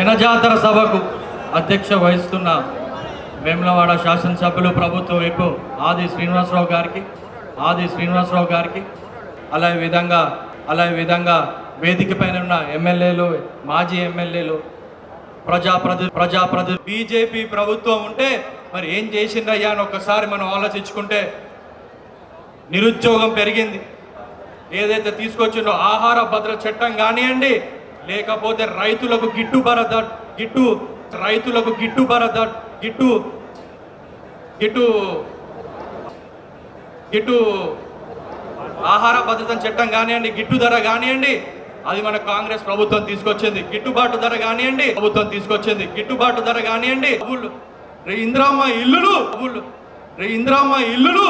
జనజాతర సభకు అధ్యక్ష వహిస్తున్న వేములవాడ శాసనసభ్యులు ప్రభుత్వ వైపు ఆది శ్రీనివాసరావు గారికి ఆది శ్రీనివాసరావు గారికి అలాగే విధంగా అలాగే విధంగా వేదిక పైన ఉన్న ఎమ్మెల్యేలు మాజీ ఎమ్మెల్యేలు ప్రజాప్రతి ప్రజాప్రతి బీజేపీ ప్రభుత్వం ఉంటే మరి ఏం చేసిందయ్యా అని ఒక్కసారి మనం ఆలోచించుకుంటే నిరుద్యోగం పెరిగింది. ఏదైతే తీసుకొచ్చిందో ఆహార భద్రత చట్టం కానివ్వండి లేకపోతే రైతులకు గిట్టుబర గిట్టు రైతులకు గిట్టుబర గిట్టు గిట్టు గిట్టు ఆహార భద్రత చట్టం కానివ్వండి గిట్టు ధర కానివ్వండి అది మన కాంగ్రెస్ ప్రభుత్వం తీసుకొచ్చింది. గిట్టుబాటు ధర కానివ్వండి ప్రభుత్వం తీసుకొచ్చింది. గిట్టుబాటు ధర కానివ్వండి ఇంద్రామ్మ ఇంద్రమ్మ ఇల్లులు ఇంద్రామ్మ రే ఇంద్రమ్మ ఇల్లులు.